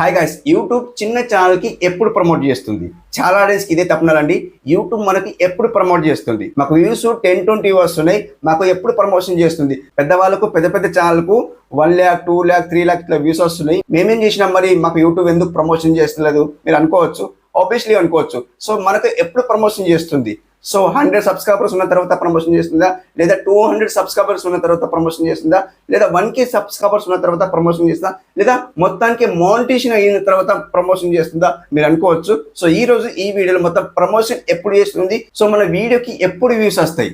Hi guys YouTube చిన్న ఛానల్కి ఎప్పుడు ప్రమోట్ చేస్తుంది? చాలా ఆడియన్స్కి ఇదే తప్పనాలండి యూట్యూబ్ మనకి ఎప్పుడు ప్రమోట్ చేస్తుంది? మాకు వ్యూస్ టెన్ ట్వంటీ వస్తున్నాయి మాకు ఎప్పుడు ప్రమోషన్ చేస్తుంది? పెద్దవాళ్ళకు పెద్ద పెద్ద ఛానల్కు one lakh two lakh three lakh ఇట్లా వ్యూస్ వస్తున్నాయి. మేమేం చేసినాం మరి మాకు యూట్యూబ్ ఎందుకు ప్రమోషన్ చేస్తలేదు? మీరు అనుకోవచ్చు. ఆబ్వియస్లీ అనుకోవచ్చు. సో మనకు ఎప్పుడు ప్రమోషన్ చేస్తుంది? సో హండ్రెడ్ సబ్స్క్రైబర్స్ ఉన్న తర్వాత ప్రమోషన్ చేస్తుందా? లేదా టూ హండ్రెడ్ సబ్స్క్రైబర్స్ ఉన్న తర్వాత ప్రమోషన్ చేస్తుందా? లేదా వన్ కే సబ్స్క్రైబర్స్ ఉన్న తర్వాత ప్రమోషన్ చేస్తుందా? లేదా మొత్తానికి మోనిటేషన్ అయిన తర్వాత ప్రమోషన్ చేస్తుందా? మీరు అనుకోవచ్చు. సో ఈ రోజు ఈ వీడియోలో మొత్తం ప్రమోషన్ ఎప్పుడు చేస్తుంది? సో మన వీడియోకి ఎప్పుడు వ్యూస్ వస్తాయి?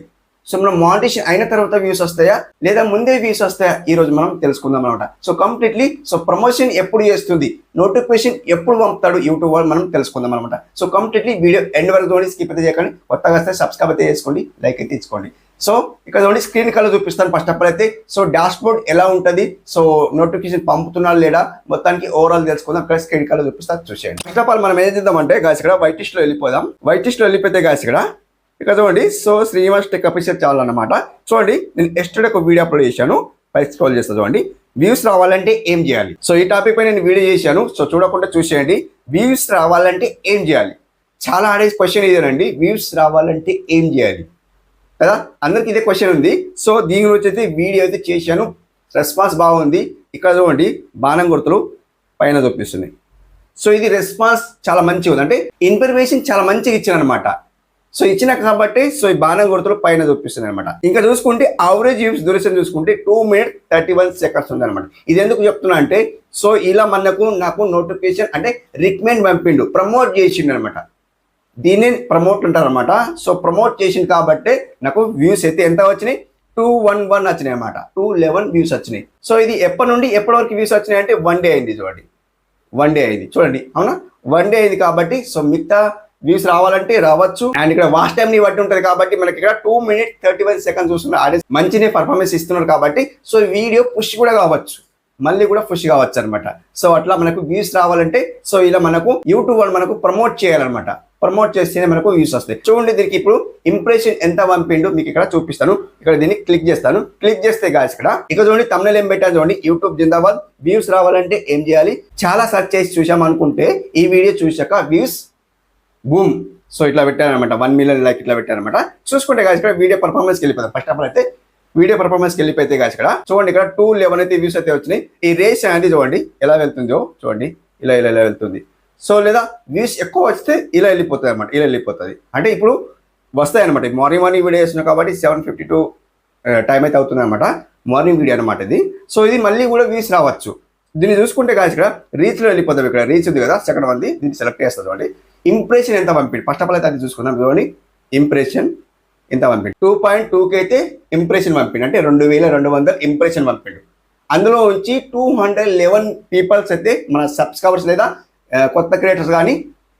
సో మనం మానిటేషన్ అయిన తర్వాత వ్యూస్ వస్తాయా? లేదా ముందే వ్యూస్ వస్తాయా? ఈ రోజు మనం తెలుసుకుందాం అనమాట సో కంప్లీట్లీ సో ప్రమోషన్ ఎప్పుడు చేస్తుంది? నోటిఫికేషన్ ఎప్పుడు పంపుతాడు యూట్యూబ్ వాళ్ళు మనం తెలుసుకుందాం అనమాట సో కంప్లీట్లీ వీడియో ఎండ్ వరకు చూడండి స్కిప్ అయితే చేయకండి. కొత్తగా వస్తే సబ్స్క్రైబ్ అయితే చేసుకోండి లైక్ అయితే ఇచ్చుకోండి సో ఇక్కడ చూడండి స్క్రీన్ కలర్ చూపిస్తాను ఫస్ట్ ఆఫ్ ఆల్ అయితే. సో డాష్ బోర్డ్ ఎలా ఉంటుంది? సో నోటిఫికేషన్ పంపుతున్నాడు లేదా? మొత్తానికి ఓవరాల్ తెలుసుకుందాం. అక్కడ స్క్రీన్ కలర్ చూపిస్తా చూసేయండి. ఫస్ట్ ఆఫ్ ఆల్ మనం ఏం చేద్దామంటే గాయస్ ఇక్కడ వైట్ లిస్ట్లో వెళ్ళిపోదాం. వైట్ లిస్ట్లో వెళ్ళిపోతే గాయస్ ఇక్కడ ఇక్కడ చూడండి so Srinivas tech official channel అనమాట చూడండి నేను ఎస్టర్డే ఒక వీడియో అప్లోడ్ చేశాను. పై స్క్రోల్ చేస్తా చూడండి. వ్యూస్ రావాలంటే ఏం చేయాలి? సో ఈ టాపిక్ పై నేను వీడియో చేశాను. సో చూడకుండా చూసేయండి. వ్యూస్ రావాలంటే ఏం చేయాలి? చాలా ఆడే క్వశ్చన్ ఇదేనండి. వ్యూస్ రావాలంటే ఏం చేయాలి? కదా? అందరికి ఇదే క్వశ్చన్ ఉంది. సో దీని గురించి అయితే వీడియో అయితే చేశాను. రెస్పాన్స్ బాగుంది. ఇక్కడ చూడండి బాణం గుర్తులు పైన చూపిస్తుంది సో ఇది రెస్పాన్స్ చాలా మంచిగా ఉంది. అంటే ఇన్ఫర్మేషన్ చాలా మంచిగా ఇచ్చాను అనమాట సో ఇచ్చిన కాబట్టి సో ఈ బాణం గుర్తులు పైన చూపిస్తుంది అనమాట ఇంకా చూసుకుంటే అవరేజ్ యూస్ డ్యూరేషన్ చూసుకుంటే two minute thirty one seconds ఉంది అనమాట ఇది ఎందుకు చెప్తున్నా అంటే సో ఇలా మనకు నాకు నోటిఫికేషన్ అంటే రికమెండ్ పంపిండు ప్రమోట్ చేసిండు అనమాట దీన్ని ప్రమోట్ అంటారు అనమాట సో ప్రమోట్ చేసింది కాబట్టి నాకు వ్యూస్ అయితే ఎంత వచ్చినాయి? టూ వన్ వన్ వచ్చినాయి అనమాట టూ లెవెన్ వ్యూస్ వచ్చినాయి. సో ఇది ఎప్పటి నుండి ఎప్పటి వరకు వ్యూస్ వచ్చినాయి అంటే వన్ డే అయింది చూడండి. వన్ డే అయింది. చూడండి అవునా? వన్ డే అయింది కాబట్టి సో మిగతా వ్యూస్ రావాలంటే రావచ్చు. అండ్ ఇక్కడ వాచ్ టైం ని బట్టి ఉంటుంది కాబట్టి మనకి ఇక్కడ two minute thirty one seconds చూస్తున్న ఆడియన్స్ మంచినే పర్ఫార్మెన్స్ ఇస్తున్నారు కాబట్టి సో వీడియో పుష్ కూడా కావచ్చు. మళ్ళీ కూడా పుష్ కావచ్చు అనమాట సో అట్లా మనకు వ్యూస్ రావాలంటే సో ఇలా మనకు యూట్యూబ్ వాళ్ళు మనకు ప్రమోట్ చేయాలన్నమాట. ప్రమోట్ చేస్తేనే మనకు వ్యూస్ వస్తాయి. చూడండి దీనికి ఇప్పుడు ఇంప్రెషన్ ఎంత పంపిండు మీకు ఇక్కడ చూపిస్తాను. ఇక్కడ దీన్ని క్లిక్ చేస్తాను. క్లిక్ చేస్తే గాయస్ ఇక్కడ ఇక్కడ చూడండి తమిళ ఏం పెట్టాను చూడండి. యూట్యూబ్ జిందాబాద్ వ్యూస్ రావాలంటే ఏం చేయాలి? చాలా సెర్చ్ చేసి చూసాం అనుకుంటే ఈ వీడియో చూసాక వ్యూస్ బూమ్ సో ఇట్లా పెట్టారనమాట. వన్ మిలియన్ లైక్ ఇట్లా పెట్టారనమాట. చూసుకుంటే కాదు ఇక్కడ వీడియో పర్ఫార్మెన్స్కి వెళ్ళిపోతాం ఫస్ట్ ఆఫ్ ఆల్ అయితే వీడియో పర్ఫార్మెన్స్కి వెళ్ళిపోతే కాదు ఇక్కడ చూడండి ఇక్కడ టూ లెవెన్ అయితే వ్యూస్ అయితే వచ్చినాయి. ఈ రేస్ అనేది చూడండి ఎలా వెళ్తుందో చూడండి ఇలా ఇలా ఇలా వెళ్తుంది. సో లేదా వ్యూస్ ఎక్కువ వస్తే ఇలా వెళ్ళిపోతుంది అనమాట. ఇలా వెళ్ళిపోతుంది. అంటే ఇప్పుడు వస్తాయి అనమాట మార్నింగ్ మార్నింగ్ వీడియో వేస్తున్నాం కాబట్టి సెవెన్ ఫిఫ్టీ టూ టైం అయితే అవుతుంది అనమాట. మార్నింగ్ వీడియో అనమాట ఇది. సో ఇది మళ్ళీ కూడా వ్యూస్ రావచ్చు. దీన్ని చూసుకుంటే కాదు ఇక్కడ రీచ్లో వెళ్ళిపోతాం. ఇక్కడ రీచ్ ఉంది కదా సెకండ్ వన్ దీన్ని సెలెక్ట్ చేస్తుంది అండి ఇంప్రెషన్ ఎంత పంపిడు? ఫస్ట్ ఆఫ్ ఆల్ అయితే అది చూసుకుందాం. చూడండి ఇంప్రెషన్ ఎంత పంపిండు? టూ పాయింట్ టూకి అయితే ఇంప్రెషన్ పంపిండు. అంటే రెండు వేల రెండు వందల ఇంప్రెషన్ పంపిండు. అందులో ఉంచి టూ హండ్రెడ్ లెవెన్ పీపుల్స్ అయితే మన సబ్స్క్రైబర్స్ లేదా కొత్త క్రియేటర్స్ కానీ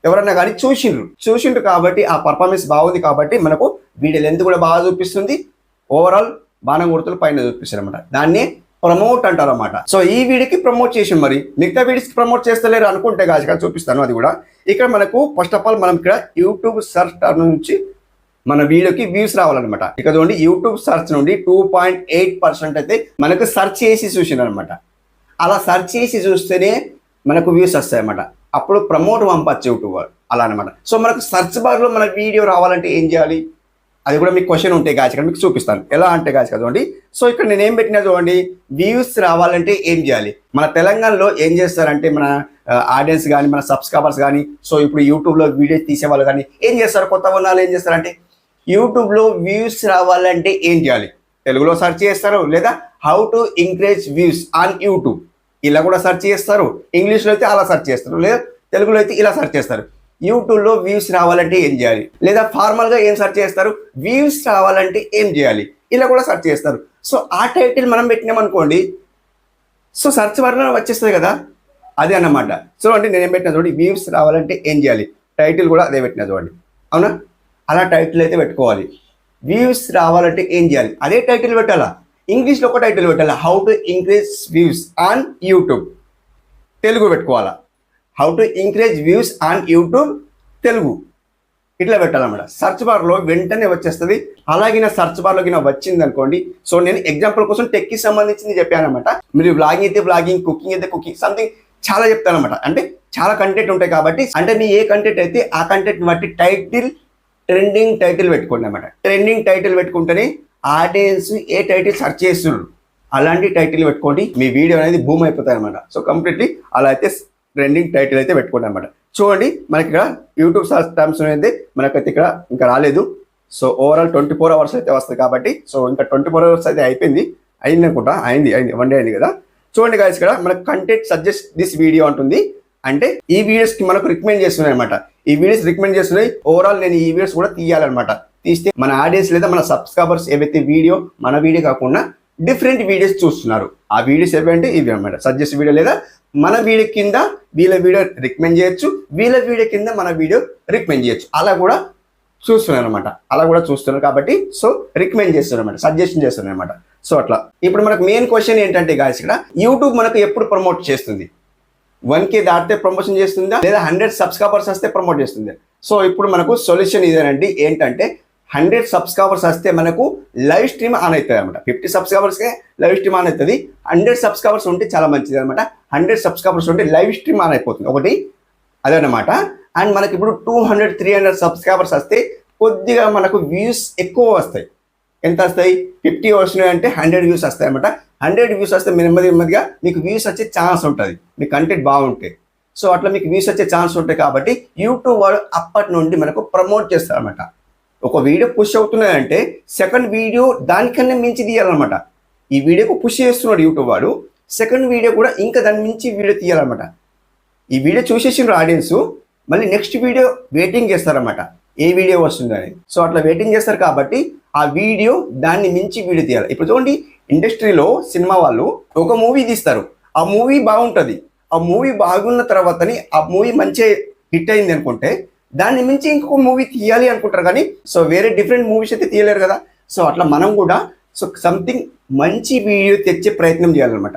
ఎవరన్నా కానీ చూసిండ్రు. చూసిండ్రు కాబట్టి ఆ పర్ఫార్మెన్స్ బాగుంది కాబట్టి మనకు వీడియో లెంత్ కూడా బాగా చూపిస్తుంది? ఓవరాల్ బాణం గుర్తులు పైన చూపిస్తారు అనమాట దాన్ని ప్రమోట్ అంటారు అనమాట సో ఈ వీడియోకి ప్రమోట్ చేసి మరి. మిగతా వీడియోస్కి ప్రమోట్ చేస్తలేరు అనుకుంటే కాదు ఇక్కడ చూపిస్తాను అది కూడా. ఇక్కడ మనకు ఫస్ట్ ఆఫ్ ఆల్ మనం ఇక్కడ యూట్యూబ్ సర్చ్ నుంచి మన వీడియోకి వ్యూస్ రావాలన్నమాట. ఇక చూడండి యూట్యూబ్ సర్చ్ నుండి టూ పాయింట్ ఎయిట్ పర్సెంట్ అయితే మనకు సర్చ్ చేసి చూసిన అనమాట అలా సర్చ్ చేసి చూస్తేనే మనకు వ్యూస్ వస్తాయన్నమాట. అప్పుడు ప్రమోట్ పంపచ్చు యూట్యూబ్ అలా అనమాట సో మనకు సర్చ్ బార్లో మన వీడియో రావాలంటే ఏం చేయాలి? అది కూడా మీకు క్వశ్చన్ ఉంటే గాచి మీకు చూపిస్తాను. ఎలా అంటే గాచి చూడండి. సో ఇక్కడ నేను ఏం పెట్టినా చూడండి వ్యూస్ రావాలంటే ఏం చేయాలి? మన తెలంగాణలో ఏం చేస్తారంటే మన ఆడియన్స్ కానీ మన సబ్స్క్రైబర్స్ కానీ సో ఇప్పుడు యూట్యూబ్లో వీడియోస్ తీసే వాళ్ళు కానీ ఏం చేస్తారు? కొత్త వాళ్ళు ఏం చేస్తారంటే యూట్యూబ్లో వ్యూస్ రావాలంటే ఏం చేయాలి? తెలుగులో సెర్చ్ చేస్తారు లేదా how to increase views on YouTube ఇలా కూడా సెర్చ్ చేస్తారు. ఇంగ్లీష్లో అయితే అలా సెర్చ్ చేస్తారు. లేదా తెలుగులో అయితే ఇలా సెర్చ్ చేస్తారు. యూట్యూబ్లో వ్యూస్ రావాలంటే ఏం చేయాలి? లేదా ఫార్మల్గా ఏం సెర్చ్ చేస్తారు? వ్యూస్ రావాలంటే ఏం చేయాలి? ఇలా కూడా సెర్చ్ చేస్తారు. సో ఆ టైటిల్ మనం పెట్టినామనుకోండి సో సెర్చ్ వల్ల వచ్చేస్తుంది కదా? అదే అన్నమాట. సో నేను నేనేం పెట్టిన చూడండి వ్యూస్ రావాలంటే ఏం చేయాలి? టైటిల్ కూడా అదే పెట్టిన చూడండి. అవునా? అలా టైటిల్ అయితే పెట్టుకోవాలి. వ్యూస్ రావాలంటే ఏం చేయాలి? అదే టైటిల్ పెట్టాలా? ఇంగ్లీష్లో ఒక టైటిల్ పెట్టాలా? How to increase views on YouTube Telugu పెట్టుకోవాలా? How to increase views on YouTube Telugu ఇట్లా పెట్టాలన్నమాట. సర్చ్ బార్లో వెంటనే వచ్చేస్తుంది. అలాగే నా సర్చ్ బార్లో గిన వచ్చింది అనుకోండి. సో నేను ఎగ్జాంపుల్ కోసం టెక్కి సంబంధించింది చెప్పాను అనమాట మీరు బ్లాగింగ్ అయితే బ్లాగింగ్ కుకింగ్ అయితే కుకింగ్ సంథింగ్ చాలా చెప్తాను అనమాట అంటే చాలా కంటెంట్ ఉంటాయి కాబట్టి అంటే మీ ఏ కంటెంట్ అయితే ఆ కంటెంట్ బట్టి టైటిల్ ట్రెండింగ్ టైటిల్ పెట్టుకోండి అనమాట ట్రెండింగ్ టైటిల్ పెట్టుకుంటేనే ఆడియన్స్ ఏ టైటిల్ సెర్చ్ చేస్తున్నారు. అలాంటి టైటిల్ పెట్టుకోండి. మీ వీడియో అనేది బూమ్ అయిపోతాయి అనమాట సో కంప్లీట్లీ అలా అయితే ట్రెండింగ్ టైటిల్ అయితే పెట్టుకున్నాం అనమాట చూడండి మనకి ఇక్కడ యూట్యూబ్ టైమ్స్ అనేది మనకైతే ఇక్కడ ఇంకా రాలేదు. So overall twenty four hours అయితే వస్తుంది కాబట్టి సో ఇంకా ట్వంటీ ఫోర్ అవర్స్ అయితే అయిపోయింది. అయింది అనుకుంటా? అయింది అయింది వన్ డే అయింది కదా? చూడండి గాయస్ ఇక్కడ మనకు కంటెంట్ సజెస్ట్ దిస్ వీడియో అంటుంది. అంటే ఈ వీడియోస్కి మనకు రికమెండ్ చేస్తున్నాయి అనమాట ఈ వీడియోస్ రికమెండ్ చేస్తున్నాయి. ఓవరాల్ నేను ఈ వీడియోస్ కూడా తీయాలన్నమాట. తీస్తే మన ఆడియన్స్ లేదా మన సబ్స్క్రైబర్స్ ఏవైతే వీడియో మన వీడియో కాకుండా డిఫరెంట్ వీడియోస్ చూస్తున్నారు. ఆ వీడియోస్ ఏవంటే ఇవి అనమాట సజెస్ట్ వీడియో లేదా మన వీడియో కింద వీళ్ళ వీడియో రికమెండ్ చేయొచ్చు వీళ్ళ వీడియో కింద మన వీడియో రికమెండ్ చేయొచ్చు. అలా కూడా చూస్తున్నారు అనమాట అలా కూడా చూస్తున్నారు కాబట్టి సో రికమెండ్ చేస్తున్నారు అనమాట సజెషన్ చేస్తున్నారు అనమాట సో అట్లా. ఇప్పుడు మనకు మెయిన్ క్వశ్చన్ ఏంటంటే గాయస్ ఇక్కడ యూట్యూబ్ మనకు ఎప్పుడు ప్రమోట్ చేస్తుంది? వన్ కే దాటితే ప్రమోషన్ చేస్తుందా? లేదా హండ్రెడ్ సబ్స్క్రైబర్స్ వస్తే ప్రమోట్ చేస్తుంది? సో ఇప్పుడు మనకు సొల్యూషన్ ఇదేనండి. ఏంటంటే హండ్రెడ్ సబ్స్క్రైబర్స్ వస్తే మనకు లైవ్ స్ట్రీమ్ ఆన్ అవుతుంది అనమాట ఫిఫ్టీ సబ్స్క్రైబర్స్కే లైవ్ స్ట్రీమ్ ఆన్ అవుతుంది. హండ్రెడ్ సబ్స్క్రైబర్స్ ఉంటే చాలా మంచిది అనమాట హండ్రెడ్ సబ్స్క్రైబర్స్ ఉంటే లైవ్ స్ట్రీమ్ ఆన్ అయిపోతుంది. ఒకటి అదనమాట అండ్ మనకి ఇప్పుడు two hundred three hundred subscribers వస్తే కొద్దిగా మనకు వ్యూస్ ఎక్కువ వస్తాయి. ఎంత వస్తాయి? ఫిఫ్టీ వస్తున్నాయి అంటే హండ్రెడ్ వ్యూస్ వస్తాయి అనమాట హండ్రెడ్ వ్యూస్ వస్తే నెమ్మది నెమ్మదిగా మీకు వ్యూస్ వచ్చే ఛాన్స్ ఉంటుంది. మీ కంటెంట్ బాగుంటే. సో అట్లా మీకు వ్యూస్ వచ్చే ఛాన్స్ ఉంటాయి కాబట్టి యూట్యూబ్ వాళ్ళు అప్పటి నుండి మనకు ప్రమోట్ చేస్తారు అనమాట ఒక వీడియో పుష్ అవుతున్నాయంటే సెకండ్ వీడియో దానికన్నా మించి తీయాలన్నమాట ఈ వీడియోకు పుష్ చేస్తున్నాడు యూట్యూబ్ వాడు. సెకండ్ వీడియో కూడా ఇంకా దాని మించి వీడియో తీయాలన్నమాట. ఈ వీడియో చూసేసిన ఆడియన్స్ మళ్ళీ నెక్స్ట్ వీడియో వెయిటింగ్ చేస్తారన్నమాట. ఏ వీడియో వస్తుందని సో అట్లా వెయిటింగ్ చేస్తారు కాబట్టి ఆ వీడియో దాన్ని మించి వీడియో తీయాలి. ఇప్పుడు చూడండి ఇండస్ట్రీలో సినిమా వాళ్ళు ఒక మూవీ తీస్తారు. ఆ మూవీ బాగుంటుంది. ఆ మూవీ బాగున్న తర్వాతని ఆ మూవీ మంచిగా హిట్ అయింది అనుకుంటే దాన్ని మించి ఇంకొక మూవీ తీయాలి అనుకుంటారు కానీ సో వేరే డిఫరెంట్ మూవీస్ అయితే తీయలేరు కదా. సో అట్లా మనం కూడా సో సంథింగ్ మంచి వీడియో తెచ్చే ప్రయత్నం చేయాలన్నమాట.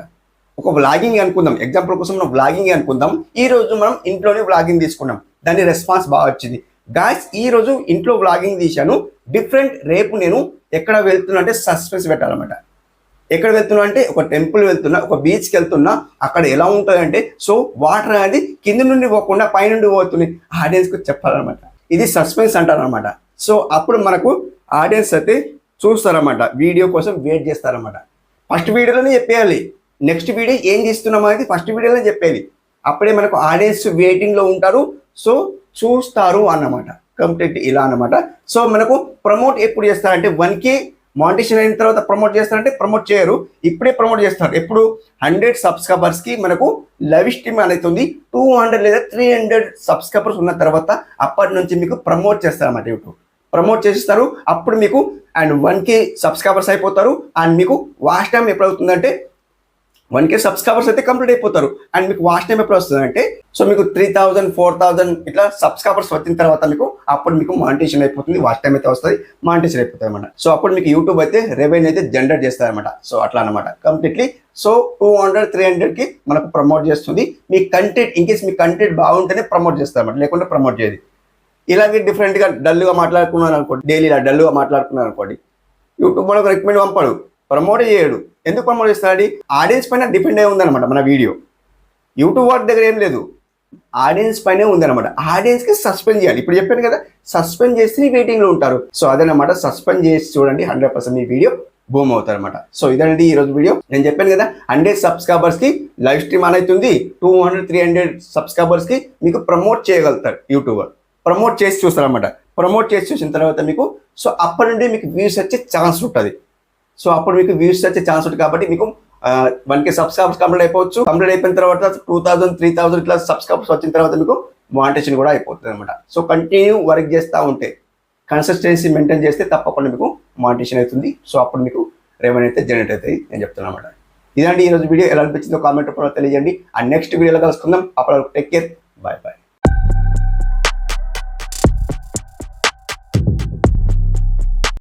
ఒక వ్లాగింగ్ అనుకుందాం. ఎగ్జాంపుల్ కోసం మనం వ్లాగింగ్ అనుకుందాం. ఈ రోజు మనం ఇంట్లోనే వ్లాగింగ్ తీసుకున్నాం. దాని రెస్పాన్స్ బాగా వచ్చింది. గాయస్ ఈ రోజు ఇంట్లో వ్లాగింగ్ తీశాను. డిఫరెంట్ రేపు నేను ఎక్కడ వెళ్తున్నా అంటే సస్పెన్స్ పెట్టాలన్నమాట. ఎక్కడ వెళ్తున్నా అంటే ఒక టెంపుల్ వెళ్తున్నా ఒక బీచ్కి వెళ్తున్నా అక్కడ ఎలా ఉంటుందంటే సో వాటర్ అనేది కింద నుండి పోకుండా పైనుండి పోతుంది. ఆడియన్స్కి చెప్పాలన్నమాట. ఇది సస్పెన్స్ అంటారనమాట సో అప్పుడు మనకు ఆడియన్స్ అయితే చూస్తారన్నమాట. వీడియో కోసం వెయిట్ చేస్తారన్నమాట. ఫస్ట్ వీడియోలోనే చెప్పేయాలి. నెక్స్ట్ వీడియో ఏం చేస్తున్నాం అనేది ఫస్ట్ వీడియోలోనే చెప్పేది అప్పుడే మనకు ఆడియన్స్ వెయిటింగ్లో ఉంటారు. సో చూస్తారు అన్నమాట. కంప్లీట్ ఇలా అన్నమాట. సో మనకు ప్రమోట్ ఎప్పుడు చేస్తారంటే వన్ కే మానిటేషన్ అయిన తర్వాత ప్రమోట్ చేస్తారంటే ప్రమోట్ చేయరు. ఇప్పుడే ప్రమోట్ చేస్తారు ఎప్పుడు? హండ్రెడ్ సబ్స్క్రైబర్స్కి మనకు లైవ్ స్ట్రీమ్ అనేది ఉంది. టూ హండ్రెడ్ లేదా త్రీ హండ్రెడ్ సబ్స్క్రైబర్స్ ఉన్న తర్వాత అప్పటి నుంచి మీకు ప్రమోట్ చేస్తారన్నమాట యూట్యూబ్ ప్రమోట్ చేస్తారు. అప్పుడు మీకు అండ్ వన్ కే సబ్స్క్రైబర్స్ అయిపోతారు. అండ్ మీకు వాచ్ టైం ఎప్పుడవుతుందంటే వన్ కే సబ్స్క్రైబర్స్ అయితే కంప్లీట్ అయిపోతారు. అండ్ మీకు వాచ్ టైం ఎప్పుడు వస్తుంది అంటే సో మీకు త్రీ థౌసండ్ ఫోర్ థౌసండ్ ఇట్లా సబ్స్క్రైబర్స్ వచ్చిన తర్వాత మీకు అప్పుడు మీకు మానిటేషన్ అయిపోతుంది వాచ్ టైం అయితే వస్తుంది మానిటేషన్ అయిపోతుంది అనమాట సో అప్పుడు మీకు యూట్యూబ్ అయితే రెవెన్యూ అయితే జనరేట్ చేస్తారనమాట సో అట్లా అనమాట completely so two hundred three హండ్రెడ్కి మనకు ప్రమోట్ చేస్తుంది. మీ కంటెంట్ ఇన్కేస్ మీ కంటెంట్ బాగుంటేనే ప్రమోట్ చేస్తారన్నమాట లేకుంటే ప్రమోట్ చేయదు. ఇలాగే డిఫరెంట్గా డల్గా మాట్లాడుకున్నాను అనుకోండి డైలీ ఇలా డల్గా మాట్లాడుకున్నాను అనుకోండి యూట్యూబ్ మనకు రికమెండ్ పంపడు. ప్రమోట్ చేయడు. ఎందుకు ప్రమోట్ చేస్తాడు? ఆడియన్స్ పైన డిపెండ్ అయి ఉందన్నమాట మన వీడియో. యూట్యూబ్ వాటి దగ్గర ఏం లేదు. ఆడియన్స్ పైనే ఉందన్నమాట. ఆడియన్స్కి సస్పెండ్ చేయాలి. ఇప్పుడు చెప్పాను కదా సస్పెండ్ చేసి వెయిటింగ్లో ఉంటారు. సో అదనమాట సస్పెండ్ చేసి చూడండి హండ్రెడ్ పర్సెంట్ మీ వీడియో బూమ్ అవుతారనమాట సో ఇదండి ఈ రోజు వీడియో. నేను చెప్పాను కదా హండ్రెడ్ సబ్స్క్రైబర్స్కి లైవ్ స్ట్రీమ్ ఆన్ అవుతుంది. టూ హండ్రెడ్ త్రీ హండ్రెడ్ సబ్స్క్రైబర్స్కి మీకు ప్రమోట్ చేయగలుగుతారు యూట్యూబర్. ప్రమోట్ చేసి చూస్తారనమాట ప్రమోట్ చేసి చూసిన తర్వాత మీకు సో అప్పటి నుండి మీకు వ్యూస్ వచ్చే ఛాన్స్ ఉంటుంది. సో అప్పుడు మీకు వ్యూస్ వచ్చే ఛాన్స్ ఉంటుంది కాబట్టి మీకు వన్ కే సబ్స్క్రైబర్స్ కంప్లీట్ అయిపోవచ్చు. కంప్లీట్ అయిపోయిన తర్వాత టూ థౌసండ్ త్రీ థౌసండ్ ఇట్లా సబ్స్క్రైబర్స్ వచ్చిన తర్వాత మీకు మానిటేషన్ కూడా అయిపోతుంది అనమాట సో కంటిన్యూ వర్క్ చేస్తూ ఉంటే కన్సిస్టెన్సీ మెయింటైన్ చేస్తే తప్పకుండా మీకు మానిటేషన్ అవుతుంది. సో అప్పుడు మీకు రెవెన్యూ అయితే జనరేట్ అవుతాయి నేను చెప్తున్నాను అనమాట ఇదండి ఈరోజు వీడియో ఎలా అనిపించిందో కామెంట్ రూపంలో తెలియజేయండి. ఆ నెక్స్ట్ వీడియోలో కలుసుకుందాం. అప్పుడు టేక్ కేర్ బాయ్ బాయ్